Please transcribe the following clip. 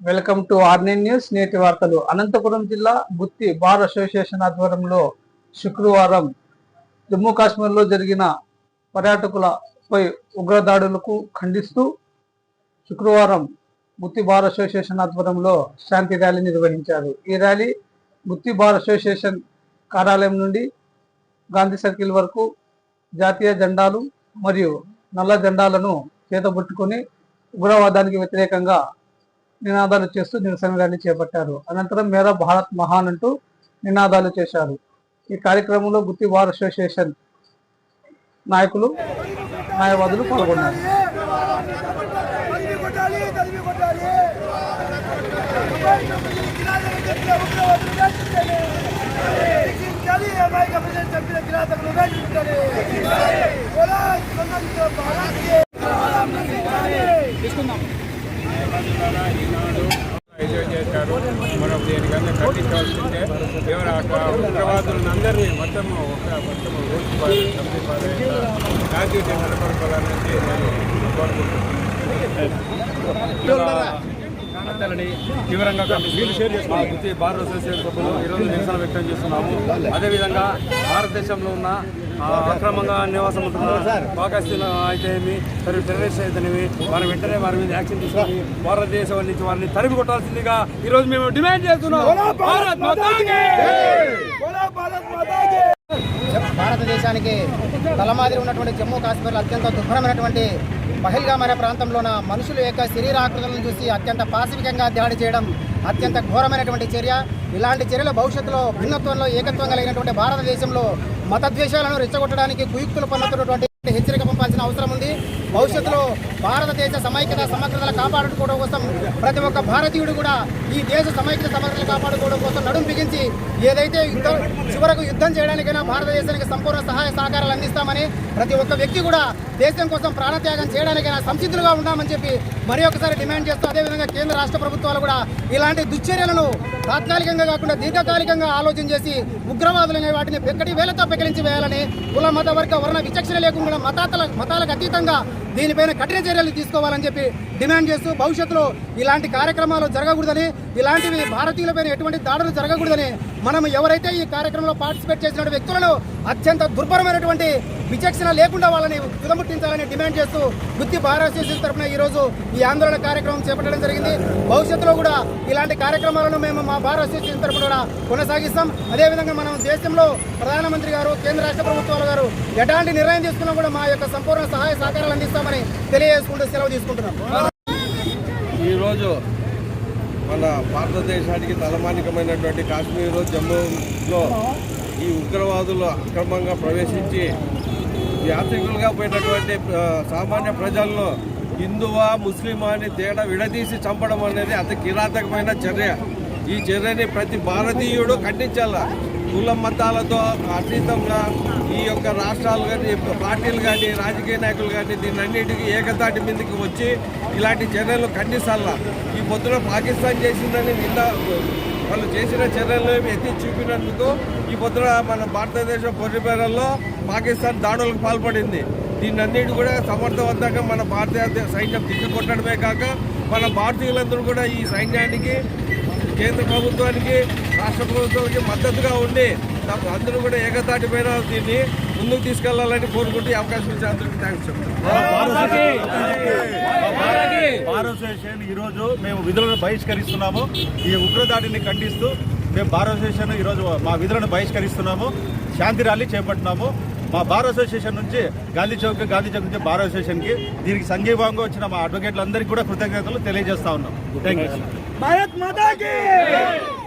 Welcome to ఆర్నైన్ news నేటి వార్తలు. అనంతపురం జిల్లా గుత్తి బార్ అసోసియేషన్ ఆధ్వర్యంలో శుక్రవారం జమ్మూ కాశ్మీర్లో జరిగిన పర్యాటకులపై ఉగ్రదాడులకు ఖండిస్తూ శుక్రవారం గుత్తి బార్ అసోసియేషన్ ఆధ్వర్యంలో శాంతి ర్యాలీ నిర్వహించారు. ఈ ర్యాలీ గుత్తి బార్ అసోసియేషన్ కార్యాలయం నుండి గాంధీ సర్కిల్ వరకు జాతీయ జెండాలు మరియు నల్ల జెండాలను చేతబుట్టుకొని ఉగ్రవాదానికి వ్యతిరేకంగా నినాదాలు చేస్తూ నిరసన ర్యాలీ చేపట్టారు. అనంతరం మేరా భారత్ మహాన్ అంటూ నినాదాలు చేశారు. ఈ కార్యక్రమంలో గుత్తి బార్ అసోసియేషన్ నాయకులు న్యాయవాదులు పాల్గొన్నారు. తీసుకుందాం. కొట్టాలి ఈనాడు ఎంజాయ్ చేశారు. మనం దేనికన్నా ఖండించాల్సిందే ఎవరు అక్కడ ఉగ్రవాదులను అందరినీ మొత్తం ఒక మొత్తం ఊడ్చిపారు చంపిపారు శాంతిని నేను కోరుకుంటున్నాను. హత్యలని తీవ్రంగా ఖండిస్తూ బార్ అసోసియేషన్ సభ్యులు ఈరోజు నిరసన వ్యక్తం చేస్తున్నాము. అదేవిధంగా భారతదేశంలో ఉన్న ఆ, అక్రమంగా నివాసం ఉంటున్న పాకిస్తాన్ అయితేనేమి మరియు టెర్రరిస్ట్ అయితేనేమి వారి వెంటనే వారి మీద యాక్షన్ తీసుకొని భారతదేశం నుంచి వారిని తరిమి కొట్టాల్సిందిగా ఈరోజు మేము డిమాండ్ చేస్తున్నాం. భారతదేశానికి తలమాదిరి ఉన్నటువంటి జమ్మూ కాశ్మీర్లో అత్యంత దుర్భరమైనటువంటి పహల్గామ్ అనే ప్రాంతంలోన మనుషుల యొక్క శరీరాకృతులను చూసి అత్యంత పాశవికంగా దాడి చేయడం అత్యంత ఘోరమైనటువంటి చర్య. ఇలాంటి చర్యలు భవిష్యత్తులో భిన్నత్వంలో ఏకత్వం కలిగినటువంటి భారతదేశంలో మతద్వేషాలను రెచ్చగొట్టడానికి కుయుక్తులు పన్నుతున్నటువంటి హెచ్చరిక పంపాల్సిన అవసరం ఉంది. భవిష్యత్తులో భారతదేశ సమైక్యత సమగ్రతలు కాపాడుకోవడం కోసం ప్రతి ఒక్క భారతీయుడు కూడా ఈ దేశ సమైక్యత సమగ్రతలు కాపాడుకోవడం కోసం నడుం బిగించి ఏదైతే యుద్ధం చివరకు యుద్ధం చేయడానికైనా భారతదేశానికి సంపూర్ణ సహాయ సహకారాలు అందిస్తామని ప్రతి ఒక్క వ్యక్తి కూడా దేశం కోసం ప్రాణత్యాగం చేయడానికైనా సంసిద్ధులుగా ఉన్నామని చెప్పి మరి ఒకసారి డిమాండ్ చేస్తూ అదేవిధంగా కేంద్ర రాష్ట్ర ప్రభుత్వాలు కూడా ఇలాంటి దుశ్చర్యలను తాత్కాలికంగా కాకుండా దీర్ఘకాలికంగా ఆలోచన చేసి ఉగ్రవాదులనే వాటిని పెక్కడి వేలతో పెకిలించి వేయాలని కుల మత వర్గ వర్ణ విచక్షణ లేకుండా మతాతల మతాలకు అతీతంగా దీనిపైన కఠిన చర్యలు తీసుకోవాలని చెప్పి డిమాండ్ చేస్తూ భవిష్యత్తులో ఇలాంటి కార్యక్రమాలు జరగకూడదని ఇలాంటివి భారతీయులపైన ఎటువంటి దాడులు జరగకూడదని మనం ఎవరైతే ఈ కార్యక్రమంలో పార్టిసిపేట్ చేసిన వ్యక్తులను అత్యంత దుర్భరమైనటువంటి విచక్షణ లేకుండా వాళ్ళని తుదముట్టించాలని డిమాండ్ చేస్తూ బుద్ధి భారత అసోసియేషన్ తరఫున ఈరోజు ఈ ఆందోళన కార్యక్రమం చేపట్టడం జరిగింది. భవిష్యత్తులో కూడా ఇలాంటి కార్యక్రమాలను మేము మా భారత అసోసియేషన్ తరఫున కూడా కొనసాగిస్తాం. అదేవిధంగా మనం దేశంలో ప్రధానమంత్రి గారు కేంద్ర రాష్ట్ర ప్రభుత్వాలు గారు ఎలాంటి నిర్ణయం తీసుకున్నా కూడా మా యొక్క సంపూర్ణ సహాయ సహకారాలు అందిస్తామని తెలియజేసుకుంటూ సెలవు తీసుకుంటున్నాం. ఈరోజు మన భారతదేశానికి తలమానికమైనటువంటి కాశ్మీర్ జమ్మూలో ఈ ఉగ్రవాదులు అక్రమంగా ప్రవేశించి యాత్రికులుగా పోయినటువంటి సామాన్య ప్రజలను హిందువా ముస్లిమా అని తేడా విడదీసి చంపడం అనేది అతి కిరాతకమైన చర్య. ఈ చర్యని ప్రతి భారతీయుడు ఖండించాల? కుల మతాలతో అతీతంగా ఈ యొక్క రాష్ట్రాలు కానీ పార్టీలు కానీ రాజకీయ నాయకులు కానీ దీని అన్నిటికీ ఏకతాటి మీదకి వచ్చి ఇలాంటి చర్యలు ఖండిస్తాల ఈ పొద్దున పాకిస్తాన్ చేసిందని నిన్న వాళ్ళు చేసిన చర్యలు ఎత్తి చూపినందుకు ఈ పొద్దున మన భారతదేశం పొరిపేరల్లో పాకిస్తాన్ దాడులకు పాల్పడింది. దీన్నన్నిటి కూడా సమర్థవంతంగా మన భారతీయ సైన్యం తిట్టుకొట్టడమే కాక మన భారతీయులందరూ కూడా ఈ సైన్యానికి కేంద్ర ప్రభుత్వానికి రాష్ట్ర ప్రభుత్వానికి మద్దతుగా ఉండి తమ అందరూ కూడా ఏకతాటి పైన దీన్ని ముందుకు తీసుకెళ్ళాలని కోరుకుంటూ అవకాశం ఇచ్చిన అందరికీ థ్యాంక్స్ చెప్తాను. భారత అసోసియేషన్ ఈరోజు మేము విధులను బహిష్కరిస్తున్నాము. ఈ ఉగ్రదాడిని ఖండిస్తూ మేము భారత అసోసియేషన్ ఈరోజు మా విధులను బహిష్కరిస్తున్నాము. శాంతి ర్యాలీ చేపట్టినాము. మా బార్ అసోసియేషన్ నుంచి గాంధీ చౌక్ గాంధీ చౌక్ నుంచి బార్ అసోసియేషన్కి దీనికి సంఘీభావంగా వచ్చిన మా అడ్వకేట్లందరికీ కూడా కృతజ్ఞతలు తెలియజేస్తా ఉన్నాం. థ్యాంక్ యూ భారత్ మాతాకి!